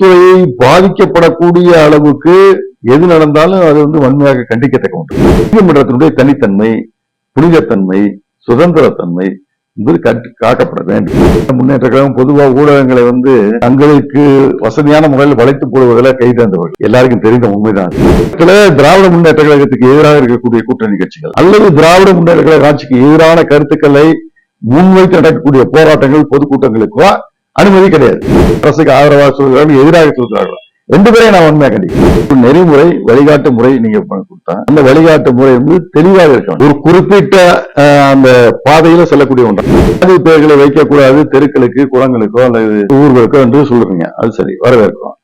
நீதித்துறையை பாதிக்கப்படக்கூடிய அளவுக்கு எது நடந்தாலும் அது வந்து வன்மையாக கண்டிக்கத்தக்க ஒன்று. நீதிமன்றத்தினுடைய தனித்தன்மை புனிதத்தன்மை சுதந்திரத்தன்மை என்பது காக்கப்பட வேண்டும். முன்னேற்ற கழகம் பொதுவாக ஊடகங்களை வந்து தங்களுக்கு வசதியான முறையில் வளைத்து போடுவதில் கை தந்தவர்கள் எல்லாருக்கும் தெரிந்த உண்மைதான். திராவிட முன்னேற்ற கழகத்துக்கு எதிராக இருக்கக்கூடிய கூட்டணி கட்சிகள் அல்லது திராவிட முன்னேற்ற கழக ஆட்சிக்கு எதிரான கருத்துக்களை முன்வைத்து நடக்கக்கூடிய போராட்டங்கள் பொதுக்கூட்டங்களுக்கோ அனுமதி கிடையாது. அரசுக்கு ஆதரவாக சொல்கிறார்கள் எதிராக சொல்கிறார்கள் ரெண்டு பேரையும் நான் உண்மையாக கண்டிக்கிறேன். நெறிமுறை வழிகாட்டு முறை நீங்க கொடுத்தா அந்த வழிகாட்டு முறை வந்து தெளிவாக இருக்கணும். ஒரு குறிப்பிட்ட அந்த பாதையில செல்லக்கூடிய ஒன்று. அது பெயர்களை வைக்கக்கூடாது தெருக்களுக்கு குளங்களுக்கோ அல்லது ஊர்களுக்கோ என்று சொல்றீங்க. அது சரி வரவேற்கிறோம்.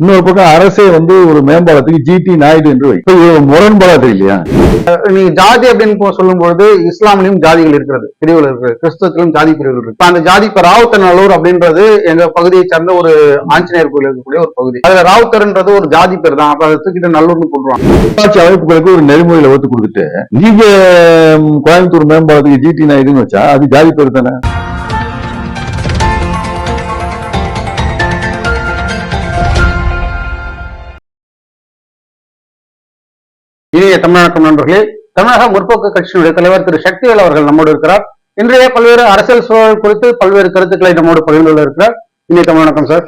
இன்னொரு பக்கம் அரசே வந்து ஒரு மேம்பாலத்துக்கு ஜிடி நாயுடு என்று இப்ப இது ஒரு முரண்பாடு இல்லையா நீங்க ஜாதி அப்படின்னு போ- சொல்லும்பொழுது இஸ்லாமிலும் ஜாதிகள் இருக்கிறது பிரிவுகள் இருக்கிறது கிறிஸ்தவத்திலும் ஜாதி பிரிவுகள் இருக்கு அந்த ஜாதி இப்ப ராவுத்தநல்லூர் அப்படின்றது எங்க பகுதியை சார்ந்த ஒரு ஆஞ்சநேயர் கோயில் இருக்கக்கூடிய ஒரு பகுதி. அதுல ராவுத்தர்ன்றது ஒரு ஜாதி பேர் தான். அப்ப அதை தூக்கிட்டு நல்லூர்னு போடுவாங்க உள்ளாட்சி அமைப்புகளுக்கு ஒரு நெறிமுறையில ஒத்து கொடுத்துட்டு நீங்க கோயம்புத்தூர் மேம்பாலத்துக்கு ஜிடி நாயுடுன்னு வச்சா அது ஜாதி பேர் தானே? இனிய தமிழகம் நண்பர்களே தமிழக முற்போக்கு கட்சியினுடைய தலைவர் திரு சக்திவேல் அவர்கள் நம்மோடு இருக்கிறார். இன்றைய பல்வேறு அரசியல் சூழல் குறித்து பல்வேறு கருத்துக்களை நம்மோடு பகிர்ந்து கொள்ள இருக்கிறார். இனிய தமிழகம் சார்.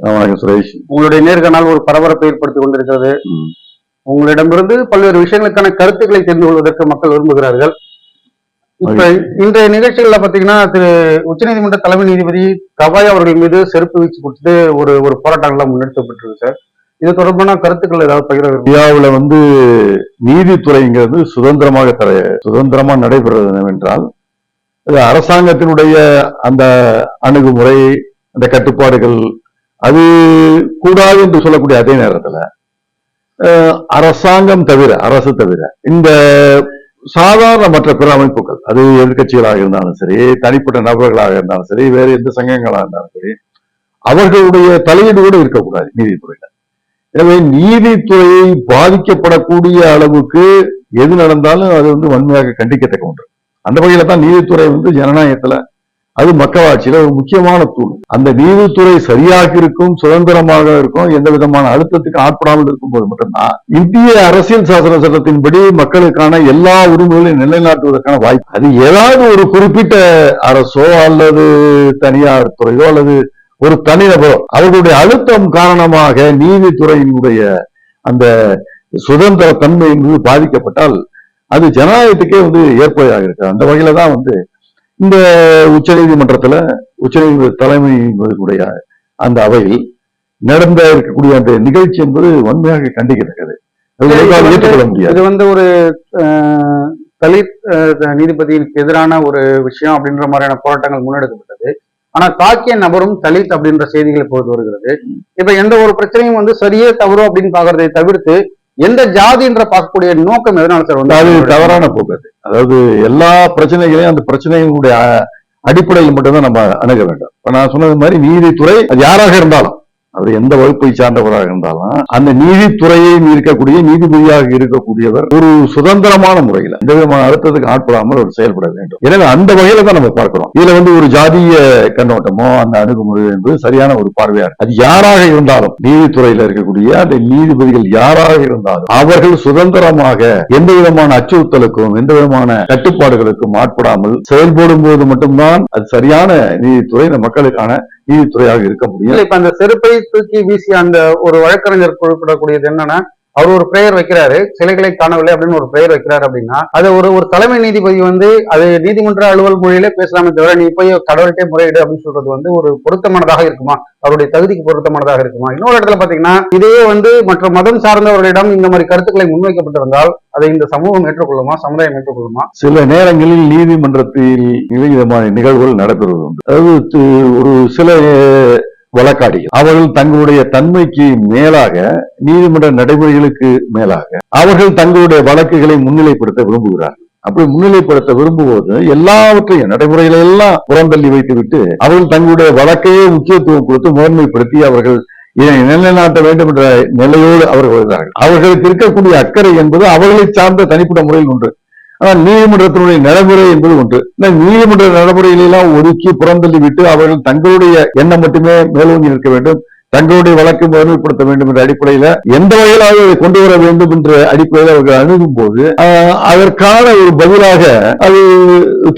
வணக்கம் சுரேஷ். உங்களுடைய நேர்காணல் ஒரு பரபரப்பை ஏற்படுத்திக் கொண்டிருக்கிறது. உங்களிடமிருந்து பல்வேறு விஷயங்களுக்கான கருத்துக்களை தெரிந்து கொள்வதற்கு மக்கள் விரும்புகிறார்கள். இப்ப இன்றைய நிகழ்ச்சிகள்ல பாத்தீங்கன்னா திரு உச்சநீதிமன்ற தலைமை நீதிபதி கவாய் அவர்கள் மீது செருப்பு வீச்சு கொடுத்து ஒரு ஒரு போராட்டங்கள்லாம் முன்னெடுக்கப்பட்டிருக்கு சார். இது தொடர்பான கருத்துக்கள் ஏதாவது பகிர இந்தியாவில் இந்தியாவுல வந்து நீதித்துறைங்கிறது சுதந்திரமாக தர சுதந்திரமா நடைபெறுவது என்னவென்றால் அது அரசாங்கத்தினுடைய அந்த அணுகுமுறை அந்த கட்டுப்பாடுகள் அது கூடாது என்று சொல்லக்கூடிய அதே நேரத்துல அரசாங்கம் தவிர அரசு தவிர இந்த சாதாரண மற்ற பிற அமைப்புகள் அது எதிர்க்கட்சிகளாக இருந்தாலும் சரி தனிப்பட்ட நபர்களாக இருந்தாலும் சரி வேறு எந்த சங்கங்களாக இருந்தாலும் சரி அவர்களுடைய தலையீடு கூட இருக்கக்கூடாது நீதித்துறையில. எனவே நீதித்துறையை பாதிக்கப்படக்கூடிய அளவுக்கு எது நடந்தாலும் அது வந்து வன்மையாக கண்டிக்கத்தக்க ஒன்று. அந்த வகையில தான் நீதித்துறை வந்து ஜனநாயகத்துல அது மக்களாட்சியில ஒரு முக்கியமான தூண். அந்த நீதித்துறை சரியாக இருக்கும் சுதந்திரமாக இருக்கும் எந்த விதமான அழுத்தத்துக்கு ஆட்படாமல் இருக்கும் போது மட்டும்தான் இந்திய அரசியல் சாசன சட்டத்தின்படி மக்களுக்கான எல்லா உரிமைகளையும் நிலைநாட்டுவதற்கான வாய்ப்பு. அது ஏதாவது ஒரு குறிப்பிட்ட அரசோ அல்லது தனியார் துறையோ அல்லது ஒரு தனிநபரோ அவர்களுடைய அழுத்தம் காரணமாக நீதித்துறையினுடைய அந்த சுதந்திர தன்மை என்பது பாதிக்கப்பட்டால் அது ஜனநாயகத்துக்கே வந்து ஏற்பதாக இருக்கு அந்த வகையில தான் வந்து இந்த உச்சநீதிமன்றத்துல உச்சநீதிமன்ற தலைமையினுடைய அந்த அவையில் நடந்த இருக்கக்கூடிய அந்த நிகழ்ச்சி என்பது வன்மையாக வந்து- ஏற்றுக்கொள்ள முடியாது. இது வந்து ஒரு தலித் நீதிபதிக்கு எதிரான ஒரு விஷயம் அப்படின்ற மாதிரியான போராட்டங்கள் முன்னெடுக்கப்பட்டது. ஆனா தாக்கிய நபரும் தலித் அப்படின்ற செய்திகள் இப்பொழுது வருகிறது. இப்ப எந்த ஒரு பிரச்சனையும் வந்து சரியே தவறோ அப்படின்னு பாக்குறதை தவிர்த்து எந்த ஜாதின்ற பார்க்கக்கூடிய நோக்கம் எதனால சார் அது வந்து தவறான போக்கு அது. அதாவது எல்லா பிரச்சனைகளையும் அந்த பிரச்சனைகளுடைய அடிப்படையில் மட்டும்தான் நம்ம அணுக வேண்டும். இப்ப நான் சொன்னது மாதிரி நீதித்துறை அது யாராக இருந்தாலும் அது எந்த வகுப்பை சார்ந்தவராக இருந்தாலும் அந்த நீதித்துறையை இருக்கக்கூடிய நீதிபதியாக இருக்கக்கூடியவர் ஒரு சுதந்திரமான முறையில் எந்த விதமான அழுத்தத்துக்கு ஆட்படாமல் அவர் செயல்பட வேண்டும். எனவே அந்த வகையில தான் நம்ம பார்க்கிறோம். இதுல வந்து ஒரு ஜாதிய கண்ணோட்டமோ அந்த அணுகுமுறை என்பது சரியான ஒரு பார்வையா அது யாராக இருந்தாலும் நீதித்துறையில இருக்கக்கூடிய அந்த நீதிபதிகள் யாராக இருந்தாலும் அவர்கள் சுதந்திரமாக எந்த விதமான அச்சுறுத்தலுக்கும் எந்த விதமான கட்டுப்பாடுகளுக்கும் ஆட்படாமல் செயல்படும் போது மட்டும்தான் அது சரியான நீதித்துறை இந்த மக்களுக்கான நீதித்துறையாக இருக்க முடியும். இப்ப அந்த செருப்பை தூக்கி வீசி அந்த ஒரு வழக்கறிஞர் குறிப்பிடக்கூடியது என்னன்னா அவர் ஒரு பிரேயர் வைக்கிறாரு சிலைகளை காணவில்லை அப்படின்னு ஒரு பிரேயர் வைக்கிறாரு அப்படின்னா அது ஒரு ஒரு தலைமை நீதிபதி வந்து அது நீதிமன்ற அலுவல் மொழியிலே பேசலாமே தவிர நீ போய் கடவுள்கிட்டே முறையிடு அப்படின்னு சொல்றது வந்து ஒரு பொருத்தமானதாக இருக்குமா? அவருடைய தகுதிக்கு பொருத்தமானதாக இருக்குமா? இன்னொரு இடத்துல பாத்தீங்கன்னா இதே வந்து மற்ற மதம் சார்ந்தவர்களிடம் இந்த மாதிரி கருத்துக்களை முன்வைக்கப்பட்டிருந்தால் அதை இந்த சமூகம் ஏற்றுக்கொள்ளுமா? சமுதாயம் ஏற்றுக்கொள்ளுமா? சில நேரங்களில் நீதிமன்றத்தில் விதமான நிகழ்வுகள் நடைபெறுவது உண்டு அதாவது ஒரு சில வழக்காடிகள் அவர்கள் தங்களுடைய தன்மைக்கு மேலாக நீதிமன்ற நடைமுறைகளுக்கு மேலாக அவர்கள் தங்களுடைய வழக்குகளை முன்னிலைப்படுத்த விரும்புகிறார்கள். அப்படி முன்னிலைப்படுத்த விரும்பும்போது எல்லாவற்றையும் நடைமுறைகளை எல்லாம் புறந்தள்ளி வைத்துவிட்டு அவர்கள் தங்களுடைய வழக்கையே முக்கியத்துவம் கொடுத்து முதன்மைப்படுத்தி அவர்கள் இதை நிலைநாட்ட வேண்டும் என்ற நிலையோடு அவர்கள் வருகிறார்கள் அவர்களுக்கு இருக்கக்கூடிய அக்கறை என்பது அவர்களை சார்ந்த தனிப்பட்ட முறையில் ஒன்று. ஆனால் நீதிமன்றத்தினுடைய நடைமுறை என்பது ஒன்று இந்த நீதிமன்ற நடைமுறைகளெல்லாம் ஒதுக்கி புறந்தள்ளி விட்டு அவர்கள் தங்களுடைய எண்ணம் மட்டுமே மேலோங்கி நிற்க வேண்டும். தங்களுடைய வழக்கு முதன்மைப்படுத்த வேண்டும் என்ற அடிப்படையில எந்த வகையிலாவது அதை கொண்டு வர வேண்டும் என்ற அடிப்படையில் அவர்கள் அணுகும் போது அதற்கான ஒரு பதிலாக அது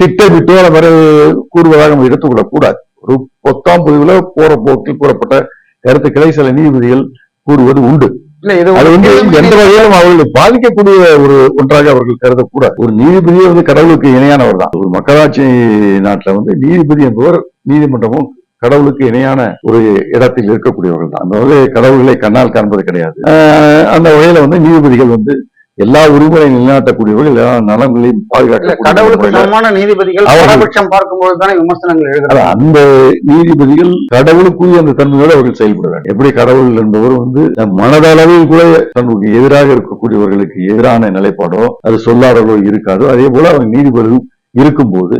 திட்டமிட்டு அதை கூறுவதாக நம்ம எடுத்துக்கொள்ளக்கூடாது ஒரு பொத்தாம் பொதுவில் போற போக்கில் கூறப்பட்ட கருத்துக்களை சில நீதிபதிகள் கூறுவது உண்டு. அது வந்து எந்த வகையிலும் அவர்களை பாதிக்கக்கூடிய ஒரு ஒன்றாக அவர்கள் கருதக்கூடாது ஒரு நீதிபதியே வந்து கடவுளுக்கு இணையானவர் தான். ஒரு மக்களாட்சி நாட்டுல வந்து நீதிபதி என்பவர் நீதிமன்றமும் கடவுளுக்கு இணையான ஒரு இடத்தில் இருக்கக்கூடியவர்கள் தான். அந்த வகை கடவுள்களை கண்ணால் காண்பது கிடையாது. அந்த வகையில வந்து நீதிபதிகள் வந்து எல்லா உரிமைகளையும் நிலைநாட்டக்கூடியவர்கள் எல்லா நலன்களையும் பாதுகாக்க கடவுளுக்கு சமமான நீதிபதிகள் அவர்கள்- பாரபட்சம் பார்க்கும்போது தானே விமர்சனங்கள் எழுதுறாங்க அந்த நீதிபதிகள் கடவுளுக்குரிய அந்த தன்மையோடு அவர்கள் செயல்பட வேண்டும். எப்படி கடவுள் என்பவர் வந்து மனதளவில் கூட தனக்கு எதிராக இருக்கக்கூடியவர்களுக்கு எதிரான நிலைப்பாடோ அது சொல்லாதவர்களோ இருக்காதோ. அதே போல அவங்க நீதிபதிகள் இருக்கும்போது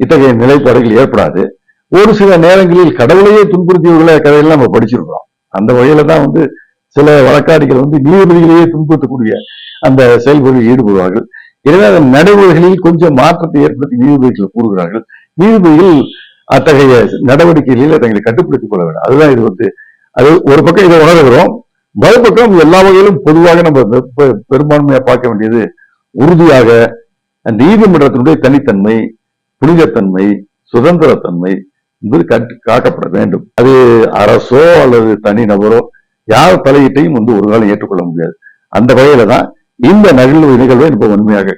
இத்தகைய நிலைப்பாடுகள் ஏற்படாது. ஒரு சில நேரங்களில் கடவுளையே துன்புறுத்தியவர்களை கதையெல்லாம் நம்ம படிச்சிருக்கிறோம். அந்த வகையில தான் வந்து சில வழக்காடிகள் வந்து நீதிபதிகளையே துன்புறுத்தக்கூடிய அந்த செயல்பாடுகளில் ஈடுபடுவார்கள். எனவே அதன் நடைமுறைகளில் கொஞ்சம் மாற்றத்தை ஏற்படுத்தி நீதிபதிகள் கூறுகிறார்கள். நீதிபதிகள் அத்தகைய நடவடிக்கைகளில் தங்களை கட்டுப்படுத்திக் கொள்ள வேண்டும். அதுதான் இது வந்து அது ஒரு பக்கம் இதை உணர்கிறோம். மறுபக்கம் எல்லா வகையிலும் பொதுவாக நம்ம பெ- பெரும்பான்மையா பார்க்க வேண்டியது உறுதியாக நீதிமன்றத்தினுடைய தனித்தன்மை புனிதத்தன்மை சுதந்திரத்தன்மை என்பது கட்டு காக்கப்பட வேண்டும். அது அரசோ அல்லது தனிநபரோ யார் தலையீட்டையும் வந்து ஒரு காலம் ஏற்றுக்கொள்ள முடியாது. அந்த வகையில தான் இந்த நகழ்வு நிகழ்வை இப்ப உண்மையாக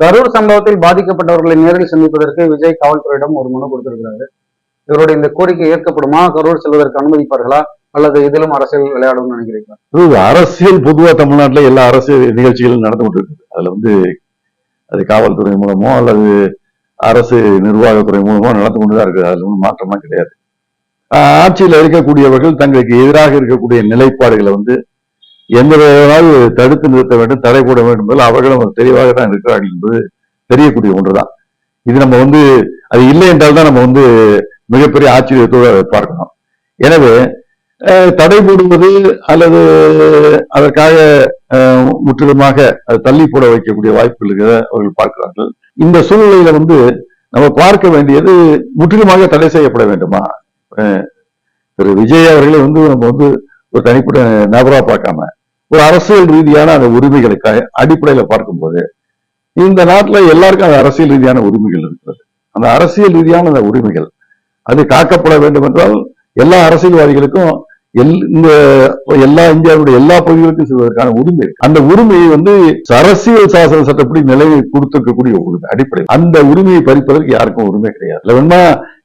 கரூர் சம்பவத்தில் பாதிக்கப்பட்டவர்களை நேரில் சந்திப்பதற்கு விஜய் காவல்துறையிடம் ஒரு மனு கொடுத்திருக்கிறாரு. இவருடைய இந்த கோரிக்கை ஏற்கப்படுமா? கரூர் செல்வதற்கு அனுமதிப்பார்களா? அல்லது இதிலும் அரசியல் விளையாடும் நினைக்கிறீங்களா அரசியல் பொதுவா தமிழ்நாட்டுல எல்லா அரசியல் நிகழ்ச்சிகளும் நடந்து கொண்டிருக்குது அதுல வந்து அது காவல்துறை மூலமோ அல்லது அரசு நிர்வாகத்துறை மூலமோ நடந்து கொண்டுதான் இருக்குது. அதுல ஒன்றும் மாற்றம்லாம் கிடையாது. ஆட்சியில் இருக்கக்கூடியவர்கள் தங்களுக்கு எதிராக இருக்கக்கூடிய நிலைப்பாடுகளை வந்து எந்த விதமாவது தடுத்து நிறுத்த வேண்டும் தடை போட வேண்டும் என்பதில் அவர்களும் தெளிவாக தான் இருக்கிறார்கள் என்பது தெரியக்கூடிய ஒன்றுதான். இது நம்ம வந்து அது இல்லை என்றால் தான் நம்ம வந்து மிகப்பெரிய ஆச்சரியத்தோடு அதை பார்க்கணும். எனவே அஹ், தடை போடுவது அல்லது அதற்காக முற்றிலுமாக அதை தள்ளி போட வைக்கக்கூடிய வாய்ப்புகள் இருக்கிறத அவர்கள் பார்க்கிறார்கள். இந்த சூழ்நிலையில வந்து நம்ம பார்க்க வேண்டியது முற்றிலுமாக தடை செய்யப்பட வேண்டுமா? திரு விஜய் அவர்களை வந்து நம்ம வந்து ஒரு தனிப்பட்ட நபராக பார்க்காம ஒரு அரசியல் ரீதியான அந்த உரிமைகளுக்காக அடிப்படையில பார்க்கும்போது இந்த நாட்டுல எல்லாருக்கும் அந்த அரசியல் ரீதியான உரிமைகள் இருக்கிறது. அந்த அரசியல் ரீதியான அந்த உரிமைகள் அது காக்கப்பட வேண்டும் என்றால் எல்லா அரசியல்வாதிகளுக்கும் எல் இந்த எல்லா இந்தியாவுடைய எல்லா பகுதிகளுக்கும் செல்வதற்கான உரிமை அந்த உரிமையை வந்து அரசியல் சாசன சட்டப்படி நிலையை கொடுத்திருக்கக்கூடிய உரிமை அடிப்படை. அந்த உரிமையை பறிப்பதற்கு யாருக்கும் உரிமை கிடையாது. இல்ல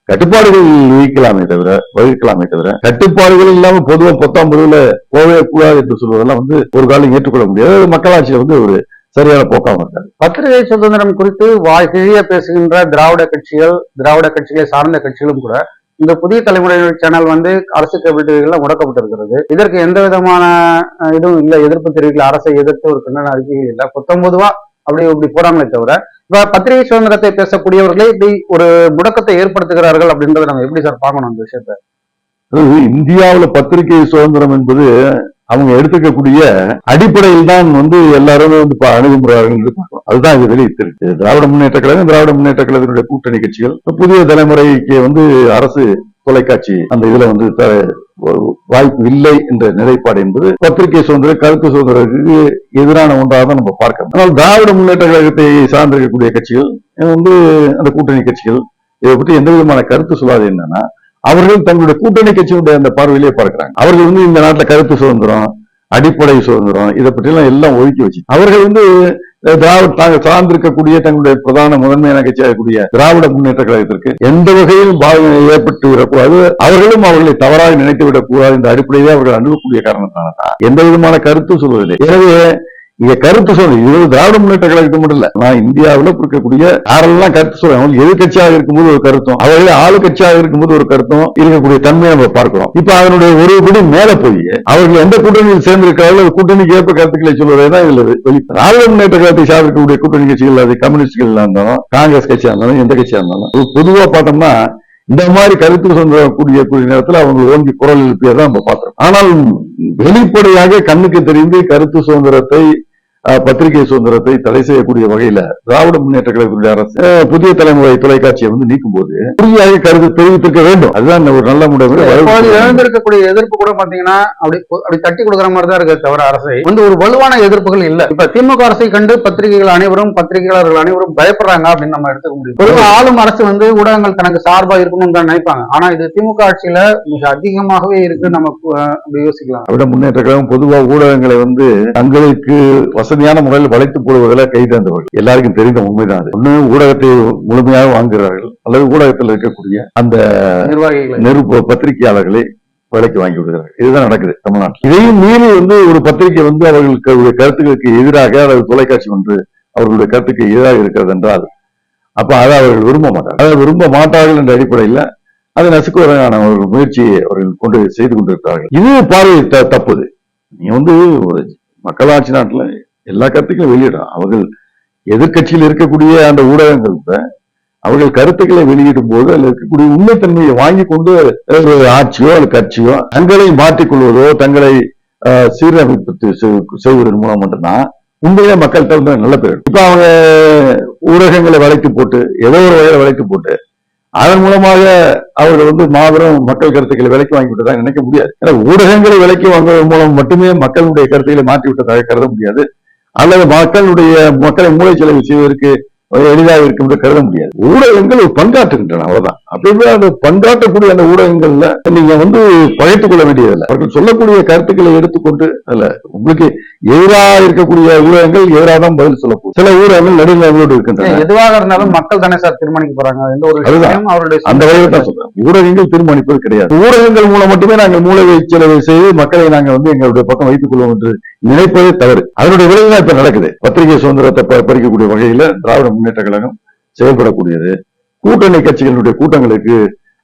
கட்டுப்பாடுகள் விதிக்கலாமே தவிர வகிக்கலாமே தவிர கட்டுப்பாடுகள் இல்லாம பொதுவா பத்தாம் பொதுவுல போவே கூடாது என்று சொல்வதெல்லாம் வந்து ஒரு காலம் ஏற்றுக்கொள்ள முடியாது. மக்களாட்சியில வந்து ஒரு சரியான போக்காம இருக்காது. பத்திரிகை சுதந்திரம் குறித்து வாய்கிழிய பேசுகின்ற திராவிட கட்சிகள் திராவிட கட்சிகளை சார்ந்த கட்சிகளும் கூட இந்த புதிய தலைமுறையினர் சேனல் வந்து அரசு கேபிள் டிவிகள்ல முடக்கப்பட்டிருக்கிறது. இதற்கு எந்த விதமான இதுவும் இல்லை. எதிர்ப்பு தெரிவிக்கல. அரசை எதிர்த்து ஒரு கண்டன அறிக்கைகள் இல்லை. பத்தொன்பதுவா அப்படி இப்படி போறாங்களே தவிர இப்ப பத்திரிகை சுதந்திரத்தை பேசக்கூடியவர்களே இப்படி ஒரு முடக்கத்தை ஏற்படுத்துகிறார்கள் அப்படின்றத நம்ம எப்படி சார் பார்க்கணும் அந்த விஷயத்த? இந்தியாவில் இந்தியாவுல பத்திரிகை சுதந்திரம் என்பது அவங்க எடுத்துக்கக்கூடிய அடிப்படையில் தான் வந்து எல்லாருமே வந்து ப- அணுகுமுறையார்கள் பார்க்கணும். அதுதான் இது வெளியிட்டிருக்கு திராவிட முன்னேற்ற கழகம் திராவிட முன்னேற்ற கழகத்தினுடைய கூட்டணி கட்சிகள். புதிய தலைமுறைக்கு வந்து அரசு தொலைக்காட்சி அந்த இதுல வந்து வாய்ப்பு இல்லை என்ற நிலைப்பாடு என்பது பத்திரிகை சுதந்திரம் கருத்து சுதந்திரத்துக்கு எதிரான ஒன்றாக தான் நம்ம பார்க்கணும் ஆனால் திராவிட முன்னேற்ற கழகத்தை சார்ந்திருக்கக்கூடிய கட்சிகள் வந்து அந்த கூட்டணி கட்சிகள் இதை பற்றி எந்த விதமான கருத்து சொல்லாது என்னன்னா அவர்கள் தங்களுடைய கூட்டணி கட்சியினுடைய அந்த பார்வையிலே பார்க்கிறாங்க. அவர்கள் வந்து இந்த நாட்டில் கருத்து சுதந்திரம் அடிப்படை சுதந்திரம் இதை பற்றி எல்லாம் எல்லாம் ஒதுக்கி வச்சு அவர்கள் வந்து திராவிட தாங்கள் சார்ந்திருக்கக்கூடிய தங்களுடைய பிரதான முதன்மையான கட்சியாக திராவிட முன்னேற்ற கழகத்திற்கு எந்த வகையிலும் பாதனை ஏற்பட்டு விடக்கூடாது அவர்களும் அவர்களை தவறாக நினைத்து விடக்கூடாது இந்த அடிப்படையிலே அவர்கள் அணுகக்கூடிய காரணத்தால எந்த விதமான கருத்தும் சொல்வதில்லை. எனவே இங்க கருத்து சொல்லு இது திராவிட முன்னேற்ற கழகத்து மட்டும் இல்ல. நான் இந்தியாவுல இருக்கக்கூடிய யாரெல்லாம் கருத்து சொல்றாங்க அவங்க எதிர்கட்சியாக இருக்கும்போது ஒரு கருத்தும் அவர்களே ஆளுங்கட்சியாக இருக்கும்போது ஒரு கருத்தும் இருக்கக்கூடிய தன்மையை நம்ம பார்க்கிறோம். இப்ப அதனுடைய ஒரு படி மேல போய் அவர்கள் எந்த கூட்டணியில் சேர்ந்திருக்கிறார்களோ அந்த கூட்டணிக்கு ஏற்ப கருத்துக்களை சொல்வதுதான் இதுல வெளி திராவிட முன்னேற்ற கழகத்தை சார்ந்திருக்கக்கூடிய கூட்டணி கட்சிகள் அது கம்யூனிஸ்டுகள் இருந்தாலும் காங்கிரஸ் கட்சியா இருந்தாலும் எந்த கட்சியா இருந்தாலும் பொதுவா பார்த்தோம்னா இந்த மாதிரி கருத்து சொல்லக்கூடிய கூடிய நேரத்தில் அவங்க ஓங்கி குரல் எழுப்பியதான் நம்ம பார்க்கிறோம் ஆனால் வெளிப்படையாக கண்ணுக்கு தெரிந்து கருத்து சுதந்திரத்தை பத்திரிகை சுதந்திரத்தை தடை செய்யக்கூடிய வகையில திராவிட முன்னேற்ற கழகத்தினுடைய அரசு புதிய தலைமுறை தொலைக்காட்சியை வந்து நீக்கும் போது உறுதியாக கருத்து தெரிவித்திருக்க வேண்டும். அதுதான் ஒரு நல்ல முடிவு. எழுந்திருக்கக்கூடிய எதிர்ப்பு கூட பாத்தீங்கன்னா அப்படி அப்படி தட்டி கொடுக்குற மாதிரி தான் இருக்கு தவிர அரசை. வந்து ஒரு வலுவான எதிர்ப்புகள் இல்ல. இப்ப திமுக அரசை கண்டு பத்திரிகைகள் அனைவரும் பத்திரிகையாளர்கள் அனைவரும் பயப்படுறாங்க அப்படின்னு நம்ம எடுத்துக்க முடியும். பொதுவா ஆளும் அரசு வந்து ஊடகங்கள் தனக்கு சார்பா இருக்கணும்னு தான் நினைப்பாங்க. ஆனா இது திமுக ஆட்சியில மிக அதிகமாகவே இருக்கு நம்ம யோசிக்கலாம். திராவிட முன்னேற்ற கழகம் பொதுவா ஊடகங்களை வந்து தங்களுக்கு வசதியான முறையில் வளைத்து போடுவதில் கை தேர்ந்தவர்கள். எல்லாருக்கும் தெரிந்த உண்மைதான் அது. ஒண்ணு ஊடகத்தை முழுமையாக வாங்குகிறார்கள் அல்லது ஊடகத்தில் இருக்கக்கூடிய அந்த நிர்வாகிகளை. பத்திரிகையாளர்களை விலைக்கு வாங்கி விடுகிறார்கள். இதுதான் நடக்குது தமிழ்நாட்டில். இதையும் மீறி வந்து ஒரு பத்திரிகை வந்து அவர்களுக்கு கருத்துக்களுக்கு எதிராக அல்லது தொலைக்காட்சி ஒன்று அவர்களுடைய கருத்துக்கு எதிராக இருக்கிறது என்றால் அப்ப அதை அவர்கள் விரும்ப மாட்டார்கள். அதை விரும்ப மாட்டார்கள் என்ற அடிப்படையில் அதை நசுக்குவதற்கான ஒரு முயற்சியை அவர்கள் கொண்டு செய்து கொண்டிருக்கிறார்கள். இது பார்வை தப்புது. நீ வந்து மக்களாட்சி நாட்டுல எல்லா கருத்துக்களும் வெளியிடும் அவர்கள் எதிர்க்கட்சியில் இருக்கக்கூடிய அந்த ஊடகங்கள் கூட அவர்கள் கருத்துக்களை வெளியிடும் போது அதில் இருக்கக்கூடிய உண்மைத்தன்மையை வாங்கி கொண்டு ஒரு ஆட்சியோ அல்லது கட்சியோ தங்களை மாற்றிக்கொள்வதோ தங்களை சீரமைப்பு செய்வதன் மூலம் மட்டும்தான் உண்மையிலே மக்கள் தகுந்த நல்ல பேர். இப்ப அவங்க ஊடகங்களை வளைத்து போட்டு ஏதோ ஒரு வகையில வளைத்து போட்டு அதன் மூலமாக அவர்கள் வந்து மாபெரும் மக்கள் கருத்துக்களை விலைக்கு வாங்கி விட்டதாக நினைக்க முடியாது. ஏன்னா ஊடகங்களை விலைக்கு வாங்குவதன் மூலம் மட்டுமே மக்களுடைய கருத்துக்களை மாற்றி விட்டதாக கருத முடியாது. அல்லது மக்களுடைய மக்களை மூளை செலவு செய்வதற்கு எளிதாக இருக்கும் என்று கருத முடியாது. ஊடகங்கள் ஒரு பங்காற்றுகின்றன அவ்வளவுதான். அப்படியே அந்த பங்காற்றக்கூடிய அந்த ஊடகங்கள்ல நீங்க வந்து பகைத்துக் கொள்ள வேண்டியதில்லை. அவர்கள் சொல்லக்கூடிய கருத்துக்களை எடுத்துக்கொண்டு அல்ல உங்களுக்கு எதிராக இருக்கக்கூடிய ஊடகங்கள் எதிராக தான் பதில் சொல்ல போகுது. சில ஊடகங்கள் நடுநிலையோடு இருக்கின்றன. எதுவாக இருந்தாலும் மக்கள் தானே சார் தீர்மானிக்க போறாங்க. எந்த ஒரு அவருடைய அந்த வகையில் தான் சொல்றேன். ஊடகங்கள் தீர்மானிப்பது கிடையாது. ஊடகங்கள் மூலம் மட்டுமே நாங்கள் மூளை செலவு செய்து மக்களை நாங்க வந்து எங்களுடைய பக்கம் வைத்துக் கொள்வோம் என்று நினைப்பது தவறு. அதனுடைய விளைவு தான் இப்ப நடக்குது. பத்திரிகை சுதந்திரத்தை பறிக்கக்கூடிய வகையில திராவிட முன்னேற்ற கழகம் செயல்படக்கூடியது. கூட்டணி கட்சிகளுடைய கூட்டங்களுக்கு